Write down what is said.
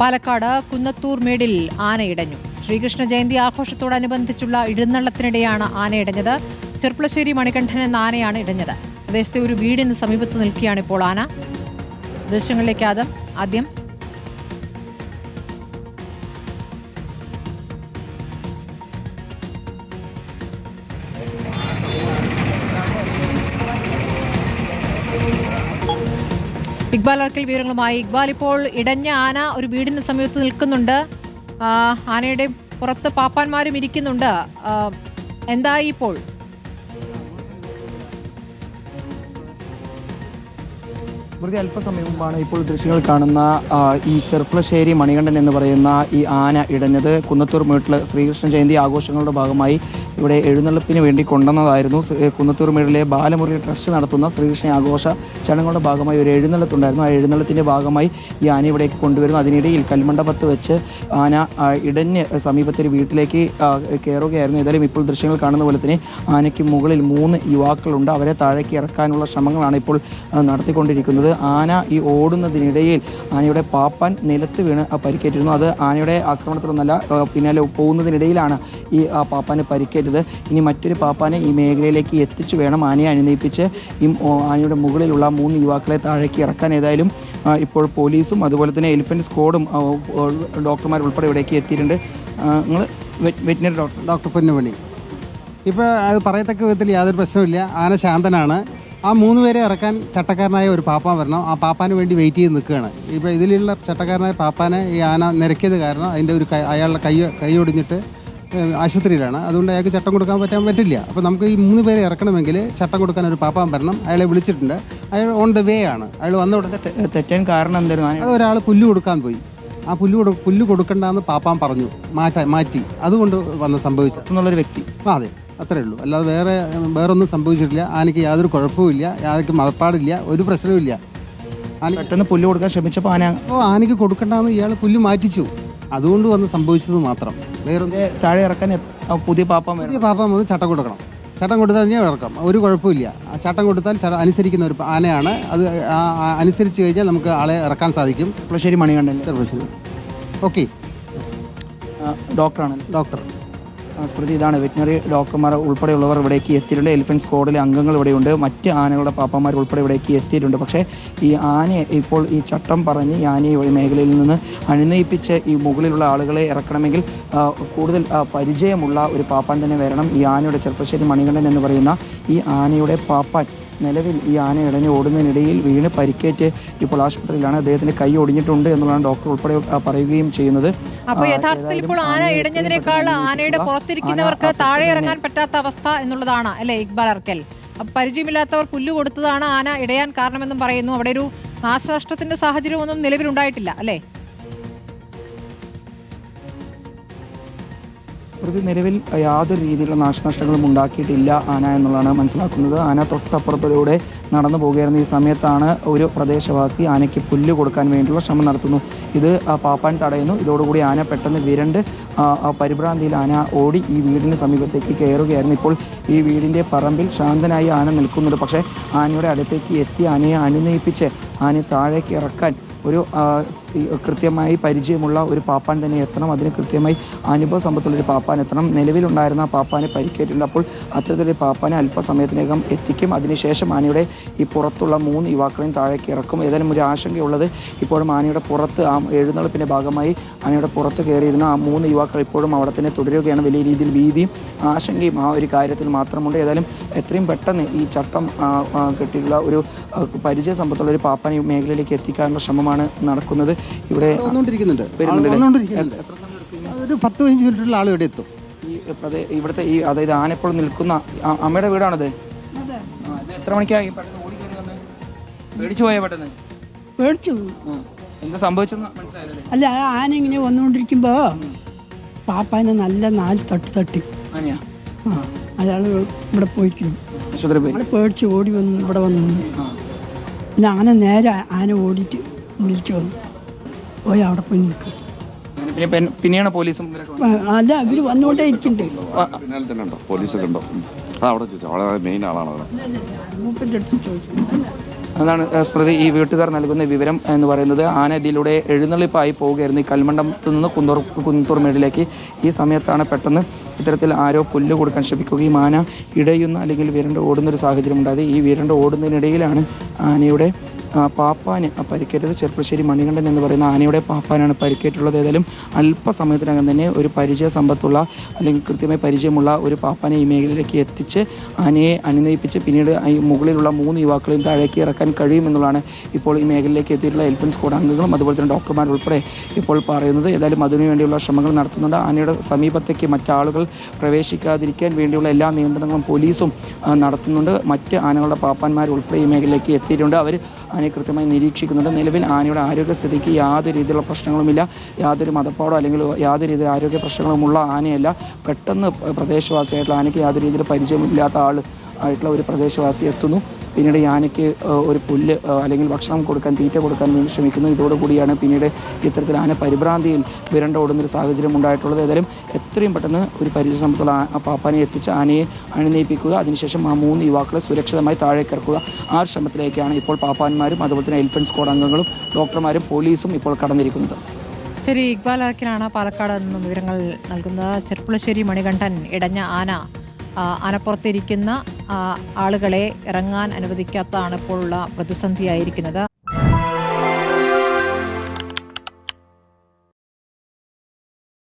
പാലക്കാട് കുന്നത്തൂർ മേടിൽ ആനയിടഞ്ഞു. ശ്രീകൃഷ്ണ ജയന്തി ആഘോഷത്തോടനുബന്ധിച്ചുള്ള ഇഴുന്നള്ളത്തിനിടെയാണ് ആനയിടഞ്ഞത് ചെർപ്പളശ്ശേരി മണികണ്ഠൻ എന്ന ആനയാണ് ഇടഞ്ഞത്. പ്രദേശത്തെ ഒരു വീടിന് സമീപത്ത് നിൽക്കുകയാണ് ഇപ്പോൾ ആന. ദൃശ്യങ്ങളിലേക്ക് ആദ്യം ഇക്ബാൽ അർക്കൽ വിവരങ്ങളുമായി. ഇക്ബാൽ ഇപ്പോൾ ഇടഞ്ഞ ആന ഒരു വീടിന് സമീപത്ത് നിൽക്കുന്നുണ്ട്. ആനയുടെ പുറത്ത് പാപ്പാന്മാരും ഇരിക്കുന്നുണ്ട്. എന്തായി ഇപ്പോൾ? വെറുതെ അല്പസമയം മുമ്പാണ് ഇപ്പോൾ ദൃശ്യങ്ങൾ കാണുന്ന ഈ ചെർപ്പളശ്ശേരി മണികണ്ഠൻ എന്ന് പറയുന്ന ഈ ആന ഇടഞ്ഞത് കുന്നത്തൂർ വീട്ടിൽ ശ്രീകൃഷ്ണ ജയന്തി ആഘോഷങ്ങളുടെ ഭാഗമായി ഇവിടെ എഴുന്നള്ളിപ്പിന് വേണ്ടി കൊണ്ടുവന്നതായിരുന്നു. കുന്നത്തൂർമേടിലെ കുന്നത്തൂർ മേടിലെ ബാലമുരളി ട്രസ്റ്റ് നടത്തുന്ന ശ്രീകൃഷ്ണ ആഘോഷ ചടങ്ങുകളുടെ ഭാഗമായി ഒരു എഴുന്നള്ളത്തുണ്ടായിരുന്നു. ആ എഴുന്നള്ളത്തിന്റെ ഭാഗമായി ഈ ആന ഇവിടേക്ക് കൊണ്ടുവരുന്നു. അതിനിടയിൽ കൽമണ്ഡപത്ത് വെച്ച് ആന ഇടഞ്ഞ് സമീപത്തെ ഒരു വീട്ടിലേക്ക് കയറുകയായിരുന്നു ഏതായാലും ഇപ്പോൾ ദൃശ്യങ്ങൾ കാണുന്ന പോലെ തന്നെ ആനയ്ക്ക് മുകളിൽ മൂന്ന് യുവാക്കളുണ്ട്. അവരെ താഴേക്ക് ഇറക്കാനുള്ള ശ്രമങ്ങളാണ് ഇപ്പോൾ നടത്തിക്കൊണ്ടിരിക്കുന്നത്. ആന ഈ ഓടുന്നതിനിടയിൽ ആനയുടെ പാപ്പാൻ നിലത്ത് വീണ് പരിക്കേറ്റിരുന്നു. അത് ആനയുടെ ആക്രമണത്തിലൊന്നല്ല പിന്നാലെ പോകുന്നതിനിടയിലാണ് ഈ പാപ്പാന് പരിക്കേറ്റത്. ഇനി മറ്റൊരു പാപ്പാനെ ഈ മേഖലയിലേക്ക് എത്തിച്ചു വേണം ആനയെ അനുനയിപ്പിച്ച് ഈ ആനയുടെ മുകളിലുള്ള മൂന്ന് യുവാക്കളെ താഴേക്ക് ഇറക്കാൻ ഏതായാലും ഇപ്പോൾ പോലീസും അതുപോലെ തന്നെ എലിഫന്റ് സ്ക്വാഡും ഡോക്ടർമാർ ഉൾപ്പെടെ ഇവിടേക്ക് എത്തിയിട്ടുണ്ട്. നിങ്ങൾ വെറ്റിനറി ഡോക്ടർ ഡോക്ടർ പൊന്നുമണി. ഇപ്പോൾ അത് പറയത്തക്ക വിധത്തിൽ യാതൊരു പ്രശ്നമില്ല ആന ശാന്തനാണ്. ആ മൂന്ന് പേരെ ഇറക്കാൻ ചട്ടക്കാരനായ ഒരു പാപ്പാൻ വരണം. ആ പാപ്പാന് വേണ്ടി വെയിറ്റ് ചെയ്ത് നിൽക്കുകയാണ്. ഇപ്പോൾ ഇതിലുള്ള ചട്ടക്കാരനായ പാപ്പാനെ ഈ ആന നിരക്കിയത് കാരണം അതിന്റെ ഒരു അയാളുടെ കൈ കൈ ഒടിഞ്ഞിട്ട് ആശുപത്രിയിലാണ്. അതുകൊണ്ട് അയാൾക്ക് ചട്ടം കൊടുക്കാൻ പറ്റാൻ പറ്റില്ല. അപ്പോൾ നമുക്ക് ഈ മൂന്ന് പേരെ ഇറക്കണമെങ്കിൽ ചട്ടം കൊടുക്കാൻ ഒരു പാപ്പാൻ വരണം. അയാളെ വിളിച്ചിട്ടുണ്ട്. അയാൾ ഓൺ ദ വേ ആണ്. അയാൾ വന്ന ഉടനെ തെറ്റാൻ കാരണം എന്തായിരുന്നു? അത് ഒരാൾ പുല്ല് കൊടുക്കാൻ പോയി. ആ പുല്ല് കൊടു പുല്ല് കൊടുക്കണ്ടെന്ന് പാപ്പാൻ പറഞ്ഞു. മാറ്റാ മാറ്റി. അതുകൊണ്ട് വന്ന് സംഭവിച്ചു എന്നുള്ളൊരു വ്യക്തി. ആ അതെ. അത്രേ ഉള്ളൂ. അല്ലാതെ വേറെ വേറൊന്നും സംഭവിച്ചിട്ടില്ല. ആനയ്ക്ക് യാതൊരു കുഴപ്പമില്ല ആനയ്ക്ക് മതപ്പാടില്ല. ഒരു പ്രശ്നവുമില്ല. പെട്ടെന്ന് പുല്ല് കൊടുക്കാൻ ശ്രമിച്ചപ്പോൾ ആന ഓ ആനയ്ക്ക് കൊടുക്കണ്ടെന്ന് ഇയാൾ പുല്ല് മാറ്റിച്ചു. അതുകൊണ്ട് വന്ന് സംഭവിച്ചത് മാത്രം. വേറെ താഴെ ഇറക്കാൻ പുതിയ പാപ്പം പുതിയ പാപ്പ വന്ന് ചട്ടം കൊടുക്കണം. ചട്ടം കൊടുത്താൽ ഞാൻ ഇറക്കാം. ഒരു കുഴപ്പമില്ല. ചട്ടം കൊടുത്താൽ അനുസരിക്കുന്ന ഒരു ആനയാണ്. അത് അനുസരിച്ച് കഴിഞ്ഞാൽ നമുക്ക് ആളെ ഇറക്കാൻ സാധിക്കും. പുളശ്ശേരി മണികണ്ഠൻ. ഓക്കെ. ഡോക്ടറാണ്. ഡോക്ടർ. സ്മൃതി ഇതാണ്. വെറ്റിനറി ഡോക്ടർമാർ ഉൾപ്പെടെയുള്ളവർ ഇവിടേക്ക് എത്തിയിട്ടുണ്ട്. എലിഫന്റ് സ്ക്വാഡിലെ അംഗങ്ങൾ ഇവിടെയുണ്ട്. മറ്റ് ആനകളുടെ പാപ്പന്മാർ ഉൾപ്പെടെ ഇവിടേക്ക് എത്തിയിട്ടുണ്ട്. പക്ഷേ ഈ ആനയെ ഇപ്പോൾ ഈ ചട്ടം പറഞ്ഞ് ഈ ആനയെ ഈ മേഖലയിൽ നിന്ന് അണിനയിപ്പിച്ച് ഈ മുകളിലുള്ള ആളുകളെ ഇറക്കണമെങ്കിൽ കൂടുതൽ പരിചയമുള്ള ഒരു പാപ്പാൻ തന്നെ വരണം. ഈ ആനയുടെ ചെറുപ്പശ്ശേരി മണികണ്ഠൻ എന്ന് പറയുന്ന ഈ ആനയുടെ പാപ്പാൻ നിലവിൽ ഈ ആന ഇടഞ്ഞ് ഓടുന്നതിനിടയിൽ വീണ് പരിക്കേറ്റ് ഇപ്പോൾ ആശുപത്രിയിലാണ്. അദ്ദേഹത്തിന്റെ കൈ ഒടിഞ്ഞിട്ടുണ്ട് എന്നുള്ളതാണ് ഡോക്ടർ ഉൾപ്പെടെ പറയുകയും ചെയ്യുന്നത്. അപ്പോൾ യഥാർത്ഥത്തിൽ ഇപ്പോൾ ആന ഇടഞ്ഞതിനേക്കാൾ ആനയുടെ പുറത്തിരിക്കുന്നവർക്ക് താഴെ ഇറങ്ങാൻ പറ്റാത്ത അവസ്ഥ എന്നുള്ളതാണ് അല്ലെ ഇക്ബാൽ അർക്കൽ? പരിചയമില്ലാത്തവർ പുല്ല് കൊടുത്തതാണ് ആന ഇടയാൻ കാരണമെന്നും പറയുന്നു. അവിടെ ഒരു നാശനഷ്ടത്തിന്റെ സാഹചര്യമൊന്നും നിലവിലുണ്ടായിട്ടില്ല അല്ലെ? പ്രതി നിലവിൽ യാതൊരു രീതിയിലുള്ള നാശനഷ്ടങ്ങളും ഉണ്ടാക്കിയിട്ടില്ല ആന എന്നുള്ളതാണ് മനസ്സിലാക്കുന്നത്. ആന തൊട്ടപ്പുറത്തിലൂടെ നടന്നു പോകുകയായിരുന്ന ഈ സമയത്താണ് ഒരു പ്രദേശവാസി ആനയ്ക്ക് പുല്ല് കൊടുക്കാൻ വേണ്ടിയുള്ള ശ്രമം നടത്തുന്നു. ഇത് പാപ്പാൻ തടയുന്നു. ഇതോടുകൂടി ആന പെട്ടെന്ന് വിരണ്ട് പരിഭ്രാന്തിയിൽ ആന ഓടി ഈ വീടിന് സമീപത്തേക്ക് കയറുകയായിരുന്നു. ഇപ്പോൾ ഈ വീടിന്റെ പറമ്പിൽ ശാന്തനായി ആന നിൽക്കുന്നുണ്ട്. പക്ഷേ ആനയുടെ അടുത്തേക്ക് എത്തി ആനയെ അണിനയിപ്പിച്ച് ആനയെ താഴേക്ക് ഇറക്കാൻ ഒരു കൃത്യമായി പരിചയമുള്ള ഒരു പാപ്പാൻ തന്നെ എത്തണം. അതിന് കൃത്യമായി അനുഭവ സമ്പത്തുള്ള ഒരു പാപ്പാൻ എത്തണം. നിലവിലുണ്ടായിരുന്ന പാപ്പാനെ പരിക്കേറ്റിട്ടുണ്ട് അപ്പോൾ അത്തരത്തിലൊരു പാപ്പാനെ അല്പസമയത്തിനകം എത്തിക്കും. അതിനുശേഷം ആനയുടെ ഈ പുറത്തുള്ള മൂന്ന് യുവാക്കളെയും താഴേക്ക് ഇറക്കും. ഏതായാലും ഒരു ആശങ്കയുള്ളത് ഇപ്പോഴും ആനയുടെ പുറത്ത് ആ എഴുന്നള്ളിപ്പിന്റെ ഭാഗമായി ആനയുടെ പുറത്ത് കയറിയിരുന്ന ആ മൂന്ന് യുവാക്കൾ ഇപ്പോഴും അവിടെ തന്നെ തുടരുകയാണ്. വലിയ രീതിയിൽ ഭീതിയും ആശങ്കയും ആ ഒരു കാര്യത്തിൽ മാത്രമുണ്ട്. ഏതായാലും എത്രയും പെട്ടെന്ന് ഈ ചട്ടം ആ, ഒരു പരിചയ സമ്പത്തുള്ള ഒരു പാപ്പാനെ ഈ മേഖലയിലേക്ക് എത്തിക്കാനുള്ള ശ്രമമാണ് നടക്കുന്നത്. ഇവിടെ വന്നുകൊണ്ടിരിക്കുന്നുണ്ട് ഒരു പത്ത് പതിനഞ്ച് മിനിറ്റുള്ള ആൾ ഇവിടെ എത്തും. ഈ ഇവിടുത്തെ ഈ അതായത് ആനപ്പുഴ നിൽക്കുന്ന അമ്മയുടെ വീടാണത്? എത്ര മണിക്കായി പെട്ടെന്ന് വന്ന്? പേടിച്ചു പോയാ പെട്ടെന്ന്? പേടിച്ചു എന്താ സംഭവിച്ചെന്ന് മനസ്സിലായല്ലേ? അല്ല ആന ഇങ്ങനെ വന്നുകൊണ്ടിരിക്കുമ്പോ പാപ്പാനെ നല്ല നാല് തട്ട് തട്ടി. ആനയാ? അയാൾ ഇവിടെ പോയിരിക്കുന്നു ആശുപത്രി പോയി? ആൾ പേടിച്ച് ഓടി വന്ന് ഇവിടെ വന്നു. പിന്നെ ആന നേരെ ആന ഓടിയിട്ട് വിളിച്ചു വന്നു. പോയി അവിടെ പോയി നിൽക്കും പിന്നെ പിന്നെയാണ് പോലീസും അല്ല ഇവർ വന്നുകൊണ്ടേ ഇരിക്കുന്നുണ്ട് പോലീസൊക്കെ ഉണ്ടോ? അവിടെ ചോദിച്ചു. അവിടെ മെയിൻ ആളാണ് മൂപ്പന്റെ അടുത്ത് ചോദിച്ചു. അതാണ് ഏഹ്, സ്മൃതി ഈ വീട്ടുകാർ നൽകുന്ന വിവരം എന്ന് പറയുന്നത്. ആന ഇതിലൂടെ എഴുന്നള്ളിപ്പായി പോവുകയായിരുന്നു ഈ കൽമണ്ഡപത്ത് നിന്ന് കുന്തൂർ കുന്തൂർ മേടിലേക്ക്. ഈ സമയത്താണ് പെട്ടെന്ന് ഇത്തരത്തിൽ ആരോ പുല്ല് കൊടുക്കാൻ ശ്രമിക്കുകയും ആന ഇടയുന്ന അല്ലെങ്കിൽ വിരണ്ട് ഓടുന്ന ഒരു സാഹചര്യം ഉണ്ടായത്. ഈ വിരണ്ട് ഓടുന്നതിനിടയിലാണ് ആനയുടെ പാപ്പാന് പരിക്കേറ്റത് ചെർപ്പശ്ശേരി മണികണ്ഠൻ എന്ന് പറയുന്ന ആനയുടെ പാപ്പാനാണ് പരിക്കേറ്റുള്ളത്. ഏതായാലും അല്പസമയത്തിനകം തന്നെ ഒരു പരിചയ സമ്പത്തുള്ള അല്ലെങ്കിൽ കൃത്യമായി പരിചയമുള്ള ഒരു പാപ്പാനെ ഈ മേഖലയിലേക്ക് എത്തിച്ച് ആനയെ അനുനയിപ്പിച്ച് പിന്നീട് ഈ മുകളിലുള്ള മൂന്ന് യുവാക്കളെയും താഴേക്ക് ഇറക്കാൻ കഴിയുമെന്നുള്ളതാണ് ഇപ്പോൾ ഈ മേഖലയിലേക്ക് എത്തിയിട്ടുള്ള എൽഫൻ സ്ക്വാഡ് അംഗങ്ങളും അതുപോലെ തന്നെ ഡോക്ടർമാർ ഉൾപ്പെടെ ഇപ്പോൾ പറയുന്നത്. ഏതായാലും അതിനുവേണ്ടിയുള്ള ശ്രമങ്ങൾ നടത്തുന്നുണ്ട്. ആനയുടെ സമീപത്തേക്ക് മറ്റാളുകൾ പ്രവേശിക്കാതിരിക്കാൻ വേണ്ടിയുള്ള എല്ലാ നിയന്ത്രണങ്ങളും പോലീസും നടത്തുന്നുണ്ട്. മറ്റ് ആനകളുടെ പാപ്പാന്മാർ ഉൾപ്പെടെ ഈ മേഖലയിലേക്ക് എത്തിയിട്ടുണ്ട്. അവർ ആനയെ കൃത്യമായി നിരീക്ഷിക്കുന്നുണ്ട്. നിലവിൽ ആനയുടെ ആരോഗ്യസ്ഥിതിക്ക് യാതൊരു രീതിയിലുള്ള പ്രശ്നങ്ങളുമില്ല. യാതൊരു മതപ്പാടോ അല്ലെങ്കിൽ യാതൊരു രീതിയിൽ ആരോഗ്യ പ്രശ്നങ്ങളുമുള്ള ആനയല്ല. പെട്ടെന്ന് പ്രദേശവാസിയായിട്ടുള്ള ആനയ്ക്ക് യാതൊരു രീതിയിൽ പരിചയമില്ലാത്ത ആൾ ആയിട്ടുള്ള ഒരു പ്രദേശവാസി എത്തുന്നു. പിന്നീട് യാനയ്ക്ക് ഒരു പുല്ല് അല്ലെങ്കിൽ ഭക്ഷണം കൊടുക്കാൻ തീറ്റ കൊടുക്കാൻ വേണ്ടി ശ്രമിക്കുന്നു. ഇതോടുകൂടിയാണ് പിന്നീട് ഇത്തരത്തിൽ ആന പരിഭ്രാന്തിയിൽ വിരണ്ട ഓടുന്നൊരു സാഹചര്യം ഉണ്ടായിട്ടുള്ളത്. ഏതായാലും എത്രയും പെട്ടെന്ന് ഒരു പരിചയ ആ പാപ്പാനെ എത്തിച്ച് ആനയെ അണിനയിപ്പിക്കുക. അതിനുശേഷം ആ മൂന്ന് യുവാക്കളെ സുരക്ഷിതമായി താഴേക്ക് ഇറക്കുക. ആ ശ്രമത്തിലേക്കാണ് ഇപ്പോൾ പാപ്പാന്മാരും അതുപോലെ തന്നെ എലിഫന്റ് സ്ക്വാഡ് അംഗങ്ങളും ഡോക്ടർമാരും പോലീസും ഇപ്പോൾ കടന്നിരിക്കുന്നത്. ശരി ഇക്ബാൽ അക്കിനാണ് പാലക്കാട് നിന്നും വിവരങ്ങൾ നൽകുന്നത്. ചെർപ്പുളശ്ശേരി മണികണ്ഠൻ ഇടഞ്ഞ ആന ആനപ്പുറത്തിരിക്കുന്ന ആളുകളെ ഇറങ്ങാൻ അനുവദിക്കാത്തതാണ് ഇപ്പോഴുള്ള പ്രതിസന്ധിയായിരിക്കുന്നത്.